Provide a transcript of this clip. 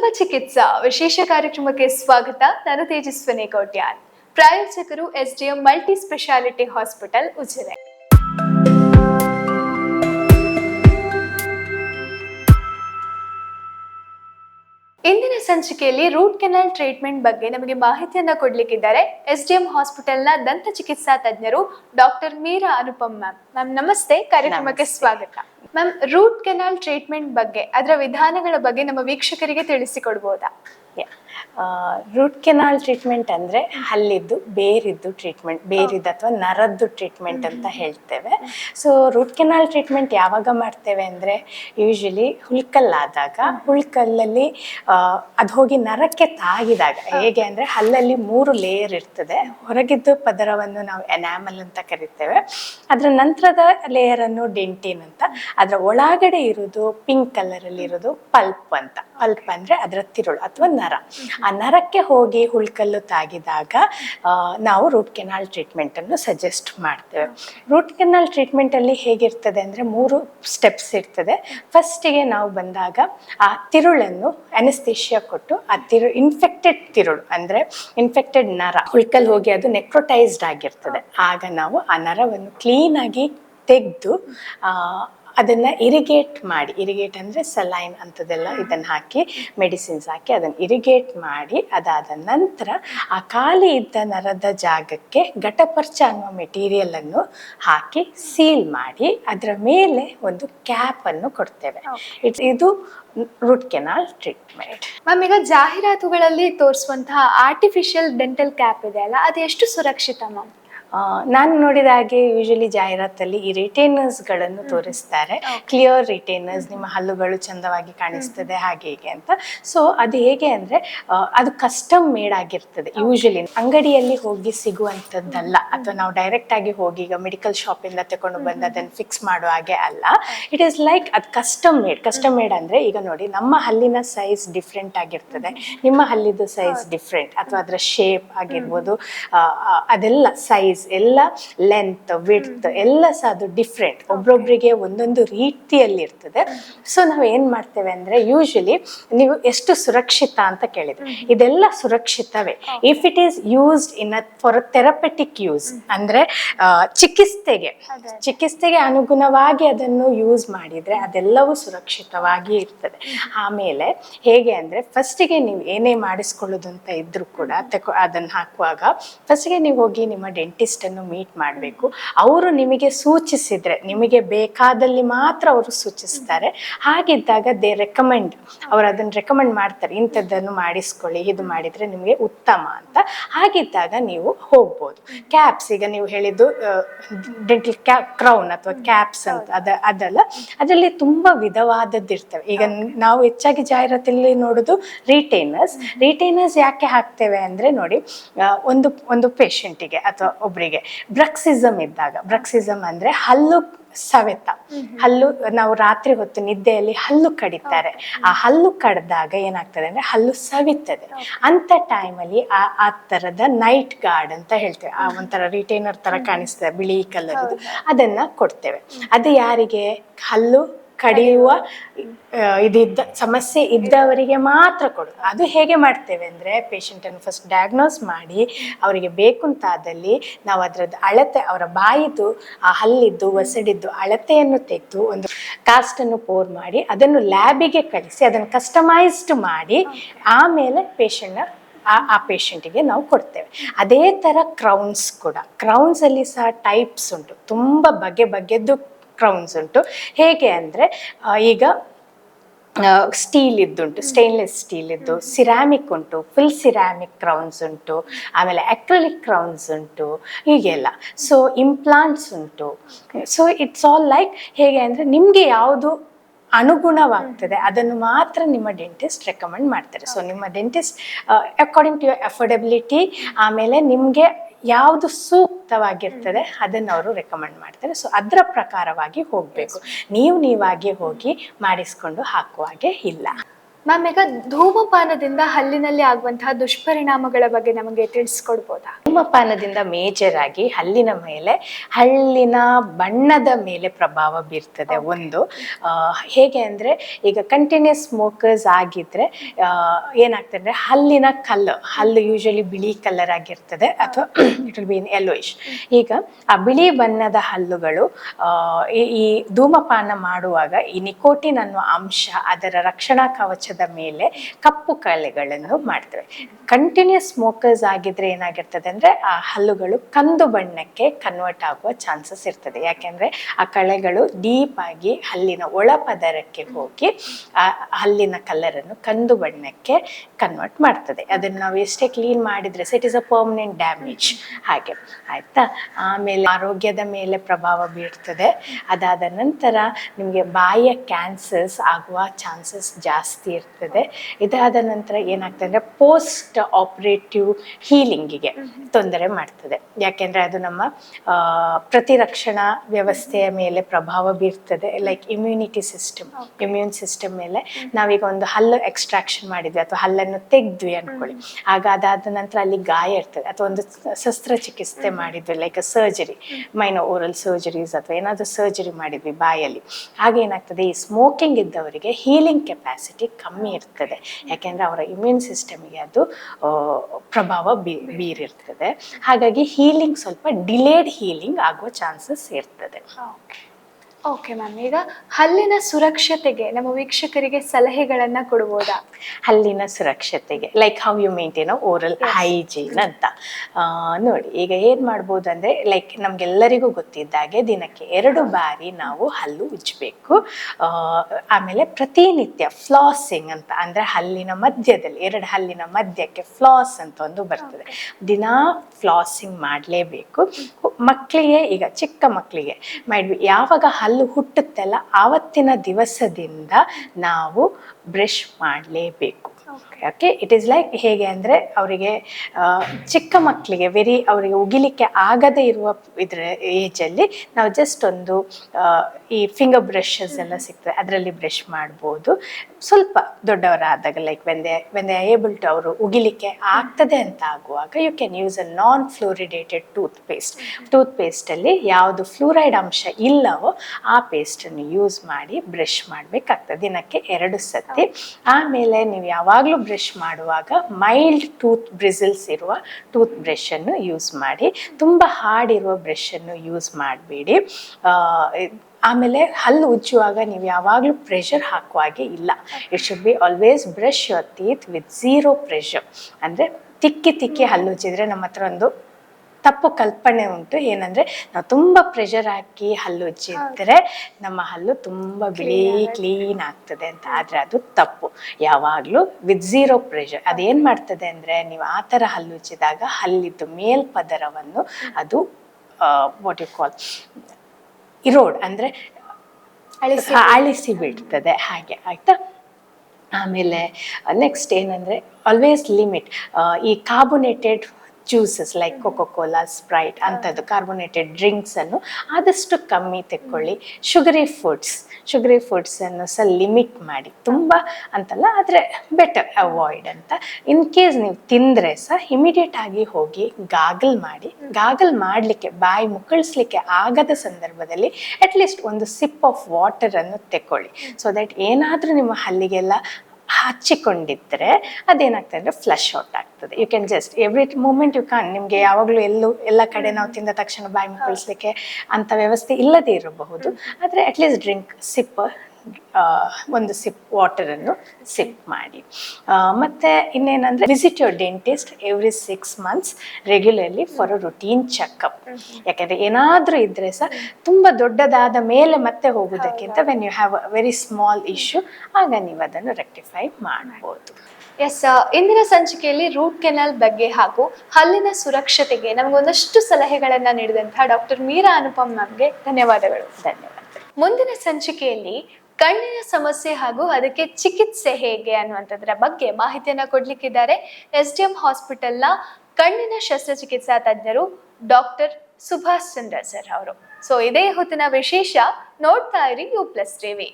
ಸುಲಭ ಚಿಕಿತ್ಸಾ ವಿಶೇಷ ಕಾರ್ಯಕ್ರಮಕ್ಕೆ ಸ್ವಾಗತ ನಾನು ತೇಜಸ್ವಿನಿ ಕೌಟ್ಯಾಲ್ ಪ್ರಾಯೋಜಕರು SDM multi speciality hospital Ujire ಇಂದಿನ ಸಂಚಿಕೆಯಲ್ಲಿ ರೂಟ್ ಕೆನಾಲ್ ಟ್ರೀಟ್ಮೆಂಟ್ ಬಗ್ಗೆ ನಮಗೆ ಮಾಹಿತಿಯನ್ನ ಕೊಡ್ಲಿಕ್ಕಿದ್ದಾರೆ. ಎಂ ಹಾಸ್ಪಿಟಲ್ನ ದಂತ ಚಿಕಿತ್ಸಾ ತಜ್ಞರು doctor Meera Anupam ma'am. Ma'am ನಮಸ್ತೆ. ಕಾರ್ಯಕ್ರಮಕ್ಕೆ ಸ್ವಾಗತ. ಮ್ಯಾಮ್ ರೂಟ್ ಕೆನಾಲ್ ಟ್ರೀಟ್ಮೆಂಟ್ ಬಗ್ಗೆ ಅದರ ವಿಧಾನಗಳ ಬಗ್ಗೆ ನಮ್ಮ ವೀಕ್ಷಕರಿಗೆ ತಿಳಿಸಿಕೊಡ್ಬೋದಾ? ರೂಟ್ ಕೆನಾಲ್ ಟ್ರೀಟ್ಮೆಂಟ್ ಅಂದರೆ ಹಲ್ಲಿದ್ದು ಬೇರಿದ್ದು ಟ್ರೀಟ್ಮೆಂಟ್ ಬೇರಿದ್ದು ಅಥವಾ ನರದ್ದು ಟ್ರೀಟ್ಮೆಂಟ್ ಅಂತ ಹೇಳ್ತೇವೆ. ಸೊ ರೂಟ್ ಕೆನಾಲ್ ಟ್ರೀಟ್ಮೆಂಟ್ ಯಾವಾಗ ಮಾಡ್ತೇವೆ ಅಂದರೆ ಯೂಶಲಿ ಹುಳ್ಕಲ್ಲಾದಾಗ ಹುಳ್ಕಲ್ಲಲ್ಲಿ ಅದು ಹೋಗಿ ನರಕ್ಕೆ ತಾಗಿದಾಗ ಹೇಗೆ ಅಂದರೆ ಹಲ್ಲಲ್ಲಿ ಮೂರು ಲೇಯರ್ ಇರ್ತದೆ. ಹೊರಗಿದ್ದು ಪದರವನ್ನು ನಾವು ಎನಾಮಲ್ ಅಂತ ಕರಿತೇವೆ. ಅದರ ನಂತರದ ಲೇಯರನ್ನು ಡೆಂಟಿನ್ ಅಂತ. ಅದರ ಒಳಗಡೆ ಇರೋದು ಪಿಂಕ್ ಕಲರಲ್ಲಿ ಇರೋದು ಪಲ್ಪ್ ಅಂತ. ಪಲ್ಪ್ ಅಂದರೆ ಅದರ ತಿರುಳು ಅಥವಾ ನರ. ಆ ನರಕ್ಕೆ ಹೋಗಿ ಹುಳ್ಕಲ್ಲು ತಾಗಿದಾಗ ನಾವು ರೂಟ್ ಕೆನಾಲ್ ಟ್ರೀಟ್ಮೆಂಟನ್ನು ಸಜೆಸ್ಟ್ ಮಾಡ್ತೇವೆ. ರೂಟ್ ಕೆನಾಲ್ ಟ್ರೀಟ್ಮೆಂಟಲ್ಲಿ ಹೇಗಿರ್ತದೆ ಅಂದರೆ ಮೂರು ಸ್ಟೆಪ್ಸ್ ಇರ್ತದೆ. ಫಸ್ಟಿಗೆ ನಾವು ಬಂದಾಗ ಆ ತಿರುಳನ್ನು ಅನೆಸ್ಥೇಷಿಯಾ ಕೊಟ್ಟು ಆ ತಿರು ಇನ್ಫೆಕ್ಟೆಡ್ ತಿರುಳು, ಅಂದರೆ ಇನ್ಫೆಕ್ಟೆಡ್ ನರ ಹುಳ್ಕಲ್ಲಿ ಹೋಗಿ ಅದು ನೆಕ್ರೋಟೈಸ್ಡ್ ಆಗಿರ್ತದೆ. ಆಗ ನಾವು ಆ ನರವನ್ನು ಕ್ಲೀನಾಗಿ ತೆಗೆದು ಅದನ್ನು ಇರಿಗೇಟ್ ಮಾಡಿ ಇರಿಗೇಟ್ ಅಂದರೆ ಸಲೈನ್ ಅಂಥದ್ದೆಲ್ಲ ಇದನ್ನು ಹಾಕಿ ಮೆಡಿಸಿನ್ಸ್ ಹಾಕಿ ಅದನ್ನು ಇರಿಗೇಟ್ ಮಾಡಿ ಅದಾದ ನಂತರ ಆ ಖಾಲಿ ಇದ್ದ ನರದ ಜಾಗಕ್ಕೆ ಘಟಪರ್ಚ ಅನ್ನೋ ಮೆಟೀರಿಯಲನ್ನು ಹಾಕಿ ಸೀಲ್ ಮಾಡಿ ಅದರ ಮೇಲೆ ಒಂದು ಕ್ಯಾಪನ್ನು ಕೊಡ್ತೇವೆ. ಇಟ್ಸ್ ಇದು ರೂಟ್ ಕೆನಾಲ್ ಟ್ರೀಟ್ಮೆಂಟ್ ಮ್ಯಾಮ್ ಈಗ ಜಾಹೀರಾತುಗಳಲ್ಲಿ ತೋರಿಸುವಂತಹ ಆರ್ಟಿಫಿಷಿಯಲ್ ಡೆಂಟಲ್ ಕ್ಯಾಪ್ ಇದೆ ಅಲ್ಲ ಅದು ಎಷ್ಟು ಸುರಕ್ಷಿತ ಮ್ಯಾಮ್ ನಾನು ನೋಡಿದ ಹಾಗೆ ಯೂಶಲಿ ಜಾಹೀರಾತಲ್ಲಿ ಈ ರಿಟೈನರ್ಸ್ಗಳನ್ನು ತೋರಿಸ್ತಾರೆ. ಕ್ಲಿಯರ್ ರಿಟೈನರ್ಸ್ ನಿಮ್ಮ ಹಲ್ಲುಗಳು ಚಂದವಾಗಿ ಕಾಣಿಸ್ತದೆ ಹಾಗೆ ಹೀಗೆ ಅಂತ. ಸೊ ಅದು ಹೇಗೆ ಅಂದರೆ ಅದು ಕಸ್ಟಮ್ ಮೇಡ್ ಆಗಿರ್ತದೆ ಯೂಶಲಿ ಅಂಗಡಿಯಲ್ಲಿ ಹೋಗಿ ಸಿಗುವಂಥದ್ದಲ್ಲ. ಅಥವಾ ನಾವು ಡೈರೆಕ್ಟ್ ಆಗಿ ಹೋಗಿ ಈಗ ಮೆಡಿಕಲ್ ಶಾಪಿಂದ ತಗೊಂಡು ಬಂದು ಅದನ್ನು ಫಿಕ್ಸ್ ಮಾಡೋ ಹಾಗೆ ಅಲ್ಲ. ಇಟ್ ಈಸ್ ಲೈಕ್ ಅದು ಕಸ್ಟಮ್ ಮೇಡ್ ಕಸ್ಟಮ್ ಮೇಡ್ ಅಂದರೆ ಈಗ ನೋಡಿ ನಮ್ಮ ಹಲ್ಲಿನ ಸೈಜ್ ಡಿಫ್ರೆಂಟ್ ಆಗಿರ್ತದೆ. ನಿಮ್ಮ ಹಲ್ಲಿದು ಸೈಜ್ ಡಿಫ್ರೆಂಟ್ ಅಥವಾ ಅದರ ಶೇಪ್ ಆಗಿರ್ಬೋದು. ಅದೆಲ್ಲ ಸೈಜ್ ಎಲ್ಲ ಲೆಂತ್ ವಿಡ್ತ್ ಎಲ್ಲ ಸಹ ಅದು ಡಿಫ್ರೆಂಟ್ ಒಬ್ರೊಬ್ರಿಗೆ ಒಂದೊಂದು ರೀತಿಯಲ್ಲಿ ಇರ್ತದೆ ಸೊ ನಾವು ಏನು ಮಾಡ್ತೇವೆ ಅಂದ್ರೆ ಯೂಶಲಿ ನೀವು ಎಷ್ಟು ಸುರಕ್ಷಿತ ಅಂತ ಕೇಳಿದ್ರೆ ಇದೆಲ್ಲ ಸುರಕ್ಷಿತವೇ. If it is used in a for therapeutic use ಅಂದ್ರೆ ಚಿಕಿತ್ಸೆಗೆ ಚಿಕಿತ್ಸೆಗೆ ಅನುಗುಣವಾಗಿ ಅದನ್ನು ಯೂಸ್ ಮಾಡಿದ್ರೆ ಅದೆಲ್ಲವೂ ಸುರಕ್ಷಿತವಾಗಿ ಇರ್ತದೆ. ಆಮೇಲೆ ಹೇಗೆ ಅಂದರೆ ಫಸ್ಟಿಗೆ ನೀವು ಏನೇ ಮಾಡಿಸ್ಕೊಳ್ಳೋದು ಅಂತ ಇದ್ರೂ ಕೂಡ ಅದನ್ನ ಹಾಕುವಾಗ ಫಸ್ಟಿಗೆ ನೀವು ಹೋಗಿ ನಿಮ್ಮ ಡೆಂಟಿಸ್ಟನ್ನು ಮೀಟ್ ಮಾಡಬೇಕು. ಅವರು ನಿಮಗೆ ಸೂಚಿಸಿದರೆ ನಿಮಗೆ ಬೇಕಾದಲ್ಲಿ ಮಾತ್ರ ಅವರು ಸೂಚಿಸ್ತಾರೆ. ಹಾಗಿದ್ದಾಗ ದೇ ರೆಕಮೆಂಡ್ ಅವರು ಅದನ್ನು ರೆಕಮೆಂಡ್ ಮಾಡ್ತಾರೆ. ಇಂಥದ್ದನ್ನು ಮಾಡಿಸ್ಕೊಳ್ಳಿ ಇದು ಮಾಡಿದರೆ ನಿಮಗೆ ಉತ್ತಮ ಅಂತ. ಹಾಗಿದ್ದಾಗ ನೀವು ಹೋಗ್ಬೋದು. ಕ್ಯಾಪ್ಸ್ ಈಗ ನೀವು ಹೇಳಿದ್ದು ಡೆಂಟಲ್ ಕ್ಯಾ ಕ್ರೌನ್ ಅಥವಾ ಕ್ಯಾಪ್ಸ್ ಅಂತ ಅದ ಅದಲ್ಲ. ಅದರಲ್ಲಿ ತುಂಬ ವಿಧವಾದದ್ದು ಇರ್ತವೆ. ಈಗ ನಾವು ಹೆಚ್ಚಾಗಿ ಜಾಹೀರಾತಲ್ಲಿ ನೋಡೋದು ರಿಟೈನರ್ಸ್ ರಿಟೈನರ್ಸ್ ಯಾಕೆ ಹಾಕ್ತೇವೆ ಅಂದರೆ ನೋಡಿ ಒಂದು ಒಂದು ಪೇಷಂಟಿಗೆ ಅಥವಾ ಒಬ್ಬರಿಗೆ ಬ್ರಕ್ಸಿಸಮ್ ಇದ್ದಾಗ ಬ್ರಕ್ಸಿಸಮ್ ಅಂದ್ರೆ ಹಲ್ಲು ಸವೆತ. ಹಲ್ಲು ನಾವು ರಾತ್ರಿ ಹೊತ್ತು ನಿದ್ದೆಯಲ್ಲಿ ಹಲ್ಲು ಕಡಿತಾರೆ. ಆ ಹಲ್ಲು ಕಡ್ದಾಗ ಏನಾಗ್ತದೆ ಅಂದ್ರೆ ಹಲ್ಲು ಸವಿತದೆ. ಅಂತ ಟೈಮಲ್ಲಿ ಆ ಆ ತರದ ನೈಟ್ ಗಾರ್ಡ್ ಅಂತ ಹೇಳ್ತೇವೆ. ಆ ಒಂಥರ ರಿಟೈನರ್ ತರ ಕಾಣಿಸ್ತದೆ ಬಿಳಿ ಕಲರ್ ಅದನ್ನ ಕೊಡ್ತೇವೆ. ಅದು ಯಾರಿಗೆ? ಹಲ್ಲು ಕಡಿಯುವ ಇದಿದ್ದ, ಸಮಸ್ಯೆ ಇದ್ದವರಿಗೆ ಮಾತ್ರ ಕೊಡು. ಅದು ಹೇಗೆ ಮಾಡ್ತೇವೆ ಅಂದರೆ ಪೇಷಂಟನ್ನು ಫಸ್ಟ್ ಡಯಾಗ್ನೋಸ್ ಮಾಡಿ, ಅವರಿಗೆ ಬೇಕು ಅಂತಾದಲ್ಲಿ ನಾವು ಅದರದ್ದು ಅಳತೆ, ಅವರ ಬಾಯಿದು, ಆ ಹಲ್ಲಿದ್ದು, ಒಸಡಿದ್ದು ಅಳತೆಯನ್ನು ತೆಗೆದು ಒಂದು ಕಾಸ್ಟನ್ನು ಪೋರ್ ಮಾಡಿ, ಅದನ್ನು ಲ್ಯಾಬಿಗೆ ಕಳಿಸಿ, ಅದನ್ನು ಕಸ್ಟಮೈಸ್ಡ್ ಮಾಡಿ, ಆಮೇಲೆ ಪೇಷಂಟ್ನ ಆ ಆ ಪೇಷಂಟಿಗೆ ನಾವು ಕೊಡ್ತೇವೆ. ಅದೇ ಥರ ಕ್ರೌನ್ಸ್ ಕೂಡ. ಕ್ರೌನ್ಸಲ್ಲಿ ಸಹ ಟೈಪ್ಸ್ ಉಂಟು. ತುಂಬ ಬಗೆ ಬಗೆದ್ದು ಕ್ರೌನ್ಸ್ ಉಂಟು. ಹೇಗೆ ಅಂದರೆ ಈಗ ಸ್ಟೀಲ್ ಇದ್ದುಂಟು ಸ್ಟೇನ್ಲೆಸ್ ಸ್ಟೀಲ್ ಇದ್ದು ಸಿರಾಮಿಕ್ ಉಂಟು ಫುಲ್ ಸಿರಾಮಿಕ್ ಕ್ರೌನ್ಸ್ ಉಂಟು ಆಮೇಲೆ ಅಕ್ರಲಿಕ್ ಕ್ರೌನ್ಸ್ ಉಂಟು ಹೀಗೆಲ್ಲ. ಸೊ ಇಂಪ್ಲಾಂಟ್ಸ್ ಉಂಟು. ಸೊ ಇಟ್ಸ್ ಆಲ್ ಲೈಕ್ ಹೇಗೆ ಅಂದರೆ ನಿಮಗೆ ಯಾವುದು ಅನುಗುಣವಾಗ್ತದೆ ಅದನ್ನು ಮಾತ್ರ ನಿಮ್ಮ ಡೆಂಟಿಸ್ಟ್ ರೆಕಮೆಂಡ್ ಮಾಡ್ತಾರೆ. ಸೊ ನಿಮ್ಮ dentist according to your affordability ಆಮೇಲೆ ನಿಮಗೆ ಯಾವುದು ಸೂಕ್ತವಾಗಿರ್ತದೆ ಅದನ್ನು ಅವರು ರೆಕಮೆಂಡ್ ಮಾಡ್ತಾರೆ. ಸೊ ಅದರ ಪ್ರಕಾರವಾಗಿ ಹೋಗಬೇಕು. ನೀವು ನೀವಾಗಿ ಹೋಗಿ ಮಾಡಿಸ್ಕೊಂಡು ಹಾಕುವ ಹಾಗೆ ಇಲ್ಲ. ಮ್ಯಾಮ್ ಈಗ ಧೂಮಪಾನದಿಂದ ಹಲ್ಲಿನಲ್ಲಿ ಆಗುವಂತಹ ದುಷ್ಪರಿಣಾಮಗಳ ಬಗ್ಗೆ ನಮಗೆ ತಿಳಿಸ್ಕೊಡ್ಬೋದಾ? ಧೂಮಪಾನದಿಂದ ಮೇಜರ್ ಆಗಿ ಹಲ್ಲಿನ ಮೇಲೆ ಹಲ್ಲಿನ ಬಣ್ಣದ ಮೇಲೆ ಪ್ರಭಾವ ಬೀರ್ತದೆ ಒಂದು. ಆ, ಹೇಗೆ ಅಂದ್ರೆ ಈಗ ಕಂಟಿನ್ಯೂಸ್ ಸ್ಮೋಕರ್ಸ್ ಆಗಿದ್ರೆ ಆ, ಏನಾಗ್ತದೆ ಅಂದ್ರೆ ಹಲ್ಲಿನ ಕಲ್ಲು ಹಲ್ಲು ಯೂಶಲಿ ಬಿಳಿ ಕಲರ್ ಆಗಿರ್ತದೆ ಅಥವಾ it will be in yellowish ಈಗ ಆ ಬಿಳಿ ಬಣ್ಣದ ಹಲ್ಲುಗಳು ಆ, ಈ ಈ ಧೂಮಪಾನ ಮಾಡುವಾಗ ಈ ನಿಕೋಟಿನ್ ಅನ್ನುವ ಅಂಶ ಅದರ ರಕ್ಷಣಾ ಕವಚದ ಮೇಲೆ ಕಪ್ಪು ಕಲೆಗಳನ್ನು ಮಾಡ್ತವೆ. ಕಂಟಿನ್ಯೂಸ್ ಸ್ಮೋಕರ್ಸ್ ಆಗಿದ್ರೆ ಏನಾಗಿರ್ತದೆ ಅಂದ್ರೆ ಆ ಹಲ್ಲುಗಳು ಕಂದು ಬಣ್ಣಕ್ಕೆ ಕನ್ವರ್ಟ್ ಆಗುವ ಚಾನ್ಸಸ್ ಇರ್ತದೆ. ಯಾಕೆಂದ್ರೆ ಆ ಕಳೆಗಳು ಡೀಪ್ ಆಗಿ ಹಲ್ಲಿನ ಒಳಪದರಕ್ಕೆ ಹೋಗಿ ಆ ಹಲ್ಲಿನ ಕಲರನ್ನು ಕಂದು ಬಣ್ಣಕ್ಕೆ ಕನ್ವರ್ಟ್ ಮಾಡ್ತದೆ. ಅದನ್ನು ನಾವು ಎಷ್ಟೇ ಕ್ಲೀನ್ ಮಾಡಿದ್ರೆ it is a permanent damage ಹಾಗೆ ಆಯ್ತಾ? ಆಮೇಲೆ ಆರೋಗ್ಯದ ಮೇಲೆ ಪ್ರಭಾವ ಬೀರ್ತದೆ. ಅದಾದ ನಂತರ ನಿಮಗೆ ಬಾಯಿಯ ಕ್ಯಾನ್ಸರ್ಸ್ ಆಗುವ ಚಾನ್ಸಸ್ ಜಾಸ್ತಿ ಇರ್ತದೆ. ಇದಾದ ನಂತರ ಏನಾಗ್ತದೆ ಅಂದರೆ ಪೋಸ್ಟ್ ಆಪರೇಟಿವ್ ಹೀಲಿಂಗಿಗೆ ತೊಂದರೆ ಮಾಡ್ತದೆ. ಯಾಕೆಂದರೆ ಅದು ನಮ್ಮ ಪ್ರತಿರಕ್ಷಣಾ ವ್ಯವಸ್ಥೆಯ ಮೇಲೆ ಪ್ರಭಾವ ಬೀರ್ತದೆ. Like immunity system immune system ಮೇಲೆ ನಾವೀಗ ಒಂದು ಹಲ್ಲು ಎಕ್ಸ್ಟ್ರಾಕ್ಷನ್ ಮಾಡಿದ್ವಿ ಅಥವಾ ಹಲ್ಲನ್ನು ತೆಗೆದ್ವಿ ಅನ್ಕೊಳ್ಳಿ. ಆಗ ಅದಾದ ನಂತರ ಅಲ್ಲಿ ಗಾಯ ಇರ್ತದೆ. ಅಥವಾ ಒಂದು ಶಸ್ತ್ರಚಿಕಿತ್ಸೆ ಮಾಡಿದ್ವಿ like surgery minor oral surgeries ಅಥವಾ ಏನಾದರೂ ಸರ್ಜರಿ ಮಾಡಿದ್ವಿ ಬಾಯಲ್ಲಿ. ಹಾಗೇನಾಗ್ತದೆ ಏನಾಗ್ತದೆ ಈ ಸ್ಮೋಕಿಂಗ್ ಇದ್ದವರಿಗೆ ಹೀಲಿಂಗ್ ಕೆಪಾಸಿಟಿ ಕಮ್ಮಿ ಇರ್ತದೆ. ಯಾಕೆಂದರೆ ಅವರ ಇಮ್ಯೂನ್ ಸಿಸ್ಟಮ್ಗೆ ಅದು ಪ್ರಭಾವ ಬೀ, ಬೀರಿರ್ತದೆ. ಹಾಗಾಗಿ ಹೀಲಿಂಗ್ ಸ್ವಲ್ಪ ಡಿಲೇಡ್ ಹೀಲಿಂಗ್ ಆಗುವ ಚಾನ್ಸಸ್ ಇರ್ತದೆ. ಓಕೆ ಮ್ಯಾಮ್ ಈಗ ಹಲ್ಲಿನ ಸುರಕ್ಷತೆಗೆ ನಮ್ಮ ವೀಕ್ಷಕರಿಗೆ ಸಲಹೆಗಳನ್ನ ಕೊಡ್ಬೋದಾ? ಹಲ್ಲಿನ ಸುರಕ್ಷತೆಗೆ like how you maintain oral hygiene ಅಂತ. ನೋಡಿ ಈಗ ಏನು ಮಾಡ್ಬೋದು ಅಂದರೆ ಲೈಕ್ ನಮಗೆಲ್ಲರಿಗೂ ಗೊತ್ತಿದ್ದಾಗೆ ದಿನಕ್ಕೆ ಎರಡು ಬಾರಿ ನಾವು ಹಲ್ಲು ಉಜ್ಜಬೇಕು. ಆಮೇಲೆ ಪ್ರತಿನಿತ್ಯ ಫ್ಲಾಸಿಂಗ್ ಅಂತ ಅಂದರೆ ಹಲ್ಲಿನ ಮಧ್ಯದಲ್ಲಿ ಎರಡು ಹಲ್ಲಿನ ಮಧ್ಯಕ್ಕೆ ಫ್ಲಾಸ್ ಅಂತ ಒಂದು ಬರ್ತದೆ. ದಿನಾ ಫ್ಲಾಸಿಂಗ್ ಮಾಡಲೇಬೇಕು. ಮಕ್ಕಳಿಗೆ ಈಗ ಚಿಕ್ಕ ಮಕ್ಕಳಿಗೆ ಮೈಡ್ ಯಾವಾಗ ಹಲ್ಲು ಹುಟ್ಟುತ್ತಲ್ಲ ಆವತ್ತಿನ ದಿವಸದಿಂದ ನಾವು ಬ್ರಷ್ ಮಾಡಲೇಬೇಕು. ಓಕೆ ಇಟ್ ಈಸ್ ಲೈಕ್ ಹೇಗೆ ಅಂದರೆ ಅವರಿಗೆ ಚಿಕ್ಕ ಮಕ್ಕಳಿಗೆ ವೆರಿ ಅವರಿಗೆ ಉಗಿಲಿಕ್ಕೆ ಆಗದೇ ಇರುವ ಇದ್ರ ಏಜಲ್ಲಿ ನಾವು ಜಸ್ಟ್ ಒಂದು ಈ ಫಿಂಗರ್ ಬ್ರಷಸ್ ಎಲ್ಲ ಸಿಗ್ತದೆ. ಅದರಲ್ಲಿ ಬ್ರಷ್ ಮಾಡ್ಬೋದು. ಸ್ವಲ್ಪ ದೊಡ್ಡವರಾದಾಗ like when they when they able to ಅವರು ಉಗಿಲಿಕ್ಕೆ ಆಗ್ತದೆ ಅಂತ ಆಗುವಾಗ you can use a non fluoridated toothpaste tooth ಪೇಸ್ಟಲ್ಲಿ ಯಾವುದು ಫ್ಲೂರೈಡ್ ಅಂಶ ಇಲ್ಲವೋ ಆ ಪೇಸ್ಟನ್ನು ಯೂಸ್ ಮಾಡಿ ಬ್ರಷ್ ಮಾಡಬೇಕಾಗ್ತದೆ. ದಿನಕ್ಕೆ ಎರಡು ಸತಿ. ಆಮೇಲೆ ನೀವು ಯಾವಾಗಲೂ ಬ್ರಷ್ ಮಾಡುವಾಗ ಮೈಲ್ಡ್ ಟೂತ್ ಬ್ರಿಸಲ್ಸ್ ಇರುವ ಟೂತ್ ಬ್ರಷನ್ನು ಯೂಸ್ ಮಾಡಿ ತುಂಬ ಹಾರ್ಡ್ ಇರುವ ಬ್ರಷನ್ನು ಯೂಸ್ ಮಾಡಬೇಡಿ. ಆಮೇಲೆ ಹಲ್ಲು ಉಜ್ಜುವಾಗ ನೀವು ಯಾವಾಗಲೂ ಪ್ರೆಷರ್ ಹಾಕುವ ಹಾಗೆ ಇಲ್ಲ. It should be always brush your teeth with zero pressure ಅಂದರೆ ತಿಕ್ಕಿ ತಿಕ್ಕಿ ಹಲ್ಲು ಉಜ್ಜಿದ್ರೆ ನಮ್ಮ ಹತ್ರ ಒಂದು ತಪ್ಪು ಕಲ್ಪನೆ ಉಂಟು. ಏನಂದ್ರೆ ನಾವು ತುಂಬಾ ಪ್ರೆಷರ್ ಹಾಕಿ ಹಲ್ಲು ಉಜ್ಜಿದ್ರೆ ನಮ್ಮ ಹಲ್ಲು ತುಂಬಾ ಬಿಳಿ ಕ್ಲೀನ್ ಆಗ್ತದೆ ಅಂತ. ಆದ್ರೆ ಅದು ತಪ್ಪು. ಯಾವಾಗ್ಲೂ ವಿತ್ ಝೀರೋ ಪ್ರೆಷರ್ ಅದೇನ್ ಮಾಡ್ತದೆ ಅಂದ್ರೆ ನೀವು ಆ ಥರ ಹಲ್ಲು ಉಜ್ಜಿದಾಗ ಹಲ್ಲಿದ್ದು ಮೇಲ್ಪದರವನ್ನು ಅದು ವಾಟ್ ಯು ಕಾಲ್ ಇರೋಡ್ ಅಂದ್ರೆ ಅಳಿಸಿ ಅಳಿಸಿ ಬಿಡ್ತದೆ. ಹಾಗೆ ಆಯ್ತಾ? ಆಮೇಲೆ ನೆಕ್ಸ್ಟ್ ಏನಂದರೆ ಆಲ್ವೇಸ್ ಲಿಮಿಟ್ ಈ carbonated juices like Coca Cola Sprite ಅಂಥದ್ದು ಕಾರ್ಬೋನೇಟೆಡ್ ಡ್ರಿಂಕ್ಸನ್ನು ಆದಷ್ಟು ಕಮ್ಮಿ ತೆಕ್ಕೊಳ್ಳಿ. ಶುಗರಿ ಫುಡ್ಸ್ ಶುಗರಿ ಫುಡ್ಸನ್ನು ಸಹ ಲಿಮಿಟ್ ಮಾಡಿ. ತುಂಬ ಅಂತಲ್ಲ ಆದರೆ ಬೆಟರ್ ಅವಾಯ್ಡ್ ಅಂತ. ಇನ್ ಕೇಸ್ ನೀವು ತಿಂದರೆ ಸಹ ಇಮಿಡಿಯೇಟ್ ಆಗಿ ಹೋಗಿ ಗಾಗಲ್ ಮಾಡಿ. ಗಾಗಲ್ ಮಾಡಲಿಕ್ಕೆ ಬಾಯಿ ಮುಕ್ಕಳಿಸ್ಲಿಕ್ಕೆ ಆಗದ ಸಂದರ್ಭದಲ್ಲಿ ಅಟ್ಲೀಸ್ಟ್ ಒಂದು ಸಿಪ್ ಆಫ್ ವಾಟರನ್ನು ತೆಕ್ಕೊಳ್ಳಿ. ಸೊ ದಟ್ ಏನಾದರೂ ನಿಮ್ಮ ಹಲ್ಲಿಗೆಲ್ಲ ಹಚ್ಚಿಕೊಂಡಿದ್ರೆ ಅದೇನಾಗ್ತದೆ ಅಂದರೆ ಫ್ಲಶ್ ಔಟ್ ಆಗ್ತದೆ. You can just every moment you can ನಿಮಗೆ ಯಾವಾಗಲೂ ಎಲ್ಲೂ ಎಲ್ಲ ಕಡೆ ನಾವು ತಿಂದ ತಕ್ಷಣ ಬಾಯಿ ಮುಕ್ಕಳಿಸ್ಲಿಕ್ಕೆ ಅಂಥ ವ್ಯವಸ್ಥೆ ಇಲ್ಲದೇ ಇರಬಹುದು. ಆದರೆ ಅಟ್ಲೀಸ್ಟ್ ಡ್ರಿಂಕ್ ಸಿಪ್ ಒಂದು ಸಿಪ್ ವಾಟರನ್ನು ಸಿಪ್ ಮಾಡಿ. ಮತ್ತು ಇನ್ನೇನಂದ್ರೆ visit your dentist every six months regularly for a routine checkup ಯಾಕೆಂದರೆ ಏನಾದರೂ ಇದ್ರೆ ಸಹ ತುಂಬ ದೊಡ್ಡದಾದ ಮೇಲೆ ಮತ್ತೆ ಹೋಗೋದಕ್ಕಿಂತ when you have a very small issue ಆಗ ನೀವು ಅದನ್ನು ರೆಕ್ಟಿಫೈ ಮಾಡ್ಬೋದು. ಎಸ್ ಇಂದಿನ ಸಂಚಿಕೆಯಲ್ಲಿ ರೂಟ್ ಕೆನಾಲ್ ಬಗ್ಗೆ ಹಾಗೂ ಹಲ್ಲಿನ ಸುರಕ್ಷತೆಗೆ ನಮಗೊಂದಷ್ಟು ಸಲಹೆಗಳನ್ನು ನೀಡಿದಂತಹ ಡಾಕ್ಟರ್ ಮೀರಾ ಅನುಪಮ್ ನಮಗೆ ಧನ್ಯವಾದಗಳು. ಧನ್ಯವಾದ ಮುಂದಿನ ಸಂಚಿಕೆಯಲ್ಲಿ ಕಣ್ಣಿನ ಸಮಸ್ಯೆ ಹಾಗೂ ಅದಕ್ಕೆ ಚಿಕಿತ್ಸೆ ಹೇಗೆ ಅನ್ನುವಂಥದ್ರ ಬಗ್ಗೆ ಮಾಹಿತಿಯನ್ನ ಕೊಡ್ಲಿಕ್ಕಿದ್ದಾರೆ. ಎಸ್ ಡಿ ಎಂ ಹಾಸ್ಪಿಟಲ್ನ ಕಣ್ಣಿನ ಶಸ್ತ್ರಚಿಕಿತ್ಸಾ ತಜ್ಞರು ಡಾಕ್ಟರ್ ಸುಭಾಷ್ ಚಂದ್ರ ಸರ್ ಅವರು. ಸೊ ಇದೇ ಹೊತ್ತಿನ ವಿಶೇಷ ನೋಡ್ತಾ ಇರಿ ಯು ಪ್ಲಸ್ ಟಿವಿ.